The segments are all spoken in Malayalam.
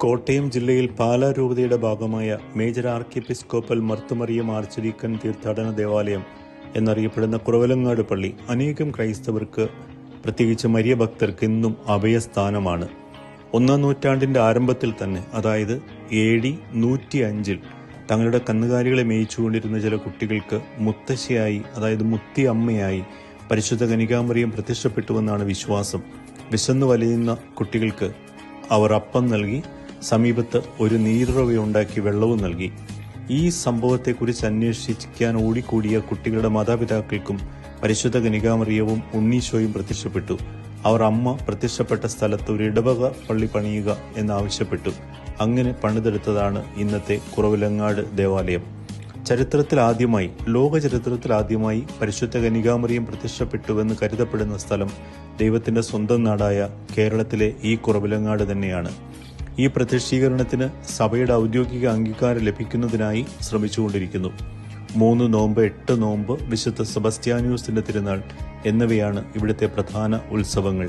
കോട്ടയം ജില്ലയിൽ പാലാ രൂപതയുടെ ഭാഗമായ മേജർ ആർക്കിപ്പിസ്കോപ്പൽ മർത്തുമറിയം തീർത്ഥാടന ദേവാലയം എന്നറിയപ്പെടുന്ന കുറവലങ്ങാട് പള്ളി അനേകം ക്രൈസ്തവർക്ക് പ്രത്യേകിച്ച് മരിയ ഭക്തർക്ക് ഇന്നും അഭയസ്ഥാനമാണ്. ഒന്നാം നൂറ്റാണ്ടിന്റെ ആരംഭത്തിൽ തന്നെ അതായത് എ ഡി നൂറ്റി അഞ്ചിൽ തങ്ങളുടെ കന്നുകാലികളെ മേയിച്ചുകൊണ്ടിരുന്ന ചില കുട്ടികൾക്ക് മുത്തശ്ശിയായി അതായത് മുത്തി അമ്മയായി പരിശുദ്ധ കനികാമറിയം പ്രത്യക്ഷപ്പെട്ടുവെന്നാണ് വിശ്വാസം. വിശന്നു വലയുന്ന കുട്ടികൾക്ക് അവർ അപ്പം നൽകി സമീപത്ത് ഒരു നീരുറവയുണ്ടാക്കി വെള്ളവും നൽകി. ഈ സംഭവത്തെക്കുറിച്ച് അന്വേഷിക്കാൻ ഓടിക്കൂടിയ കുട്ടികളുടെ മാതാപിതാക്കൾക്കും പരിശുദ്ധ കനികാമറിയവും ഉണ്ണീശോയും പ്രത്യക്ഷപ്പെട്ടു. അവർ അമ്മ പ്രത്യക്ഷപ്പെട്ട സ്ഥലത്ത് ഒരു ഇടവക പള്ളി പണിയുക എന്നാവശ്യപ്പെട്ടു. അങ്ങനെ പണിതെടുത്തതാണ് ഇന്നത്തെ കുറവിലങ്ങാട് ദേവാലയം. ചരിത്രത്തിൽ ആദ്യമായി ലോക ചരിത്രത്തിൽ ആദ്യമായി പരിശുദ്ധ കനികാമറിയം പ്രത്യക്ഷപ്പെട്ടുവെന്ന് കരുതപ്പെടുന്ന സ്ഥലം ദൈവത്തിന്റെ സ്വന്തം നാടായ കേരളത്തിലെ ഈ കുറവിലങ്ങാട് തന്നെയാണ്. ഈ പ്രത്യക്ഷീകരണത്തിന് സഭയുടെ ഔദ്യോഗിക അംഗീകാരം ലഭിക്കുന്നതിനായി ശ്രമിച്ചുകൊണ്ടിരിക്കുന്നു. മൂന്ന് നോമ്പ് എട്ട് നോമ്പ് വിശുദ്ധ സെബസ്ത്യാനിയൂസിന്റെ തിരുനാൾ എന്നിവയാണ് ഇവിടുത്തെ പ്രധാന ഉത്സവങ്ങൾ.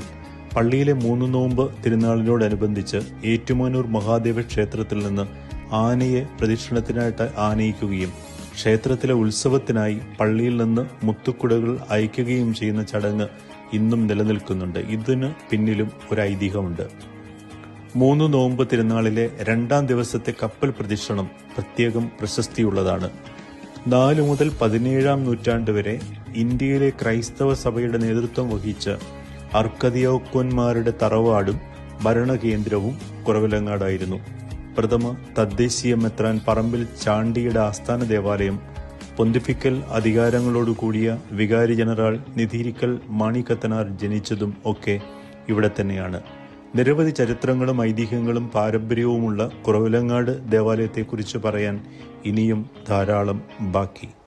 പള്ളിയിലെ മൂന്ന് നോമ്പ് തിരുനാളിനോടനുബന്ധിച്ച് ഏറ്റുമാനൂർ മഹാദേവ ക്ഷേത്രത്തിൽ നിന്ന് ആനയെ പ്രദക്ഷിണത്തിനായിട്ട് ആനയിക്കുകയും ക്ഷേത്രത്തിലെ ഉത്സവത്തിനായി പള്ളിയിൽ നിന്ന് മുത്തുക്കുടകൾ അയക്കുകയും ചെയ്യുന്ന ചടങ്ങ് ഇന്നും നിലനിൽക്കുന്നുണ്ട്. ഇതിന് പിന്നിലും ഒരു ഐതിഹ്യമുണ്ട്. മൂന്ന് നോമ്പ് തിരുനാളിലെ രണ്ടാം ദിവസത്തെ കപ്പൽ പ്രദക്ഷിണം പ്രത്യേകം പ്രശസ്തിയുള്ളതാണ്. നാല് മുതൽ പതിനേഴാം നൂറ്റാണ്ട് വരെ ഇന്ത്യയിലെ ക്രൈസ്തവ സഭയുടെ നേതൃത്വം വഹിച്ച അർക്കതിയോക്കോന്മാരുടെ തറവാടും ഭരണകേന്ദ്രവും കുറവിലങ്ങാടായിരുന്നു. പ്രഥമ തദ്ദേശീയ മെത്രാൻ പറമ്പിൽ ചാണ്ടിയുടെ ആസ്ഥാന ദേവാലയം പൊന്തിഫിക്കൽ അധികാരങ്ങളോടുകൂടിയ വികാരി ജനറൽ നിധിരിക്കൽ മാണിക്കത്തനാർ ജനിച്ചതും ഒക്കെ ഇവിടെ തന്നെയാണ്. നിരവധി ചരിത്രങ്ങളും ഐതിഹ്യങ്ങളും പാരമ്പര്യവുമുള്ള കുറവിലങ്ങാട് ദേവാലയത്തെക്കുറിച്ച് പറയാൻ ഇനിയും ധാരാളം ബാക്കി.